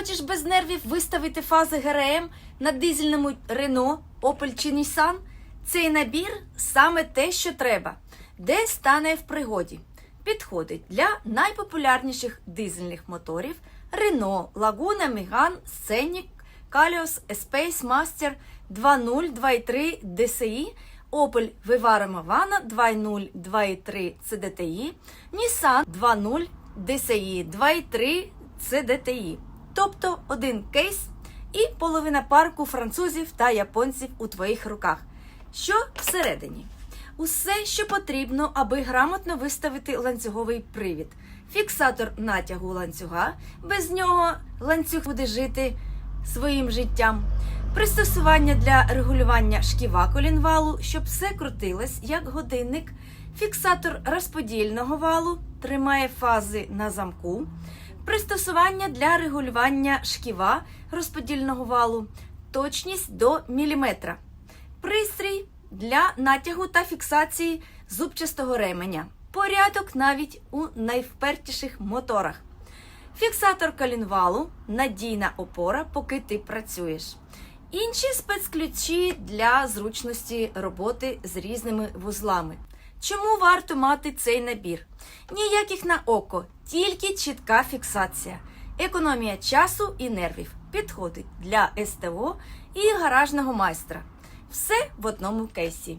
Хочеш без нервів виставити фази ГРМ на дизельному Renault, Opel чи Nissan? Цей набір саме те, що треба, де стане в пригоді. Підходить для найпопулярніших дизельних моторів Renault, Laguna, Megane, Scenic, Kalios, Space Master 2.0, 2.3 DCI, Opel Vivaro Movana 2.0, 2.3 CDTI, Nissan 2.0 DCI 2.3 CDTI. Тобто один кейс і половина парку французів та японців у твоїх руках. Що всередині? Усе, що потрібно, аби грамотно виставити ланцюговий привід. Фіксатор натягу ланцюга, без нього ланцюг буде жити своїм життям. Пристосування для регулювання шківа колінвалу, щоб все крутилось як годинник. Фіксатор розподільного валу тримає фази на замку. Пристосування для регулювання шківа розподільного валу, точність до міліметра. Пристрій для натягу та фіксації зубчастого ременя. Порядок навіть у найвпертіших моторах. Фіксатор колінвалу, надійна опора, поки ти працюєш. Інші спецключі для зручності роботи з різними вузлами. Чому варто мати цей набір? Ніяких на око, тільки чітка фіксація, економія часу і нервів. Підходить для СТО і гаражного майстра. Все в одному кейсі.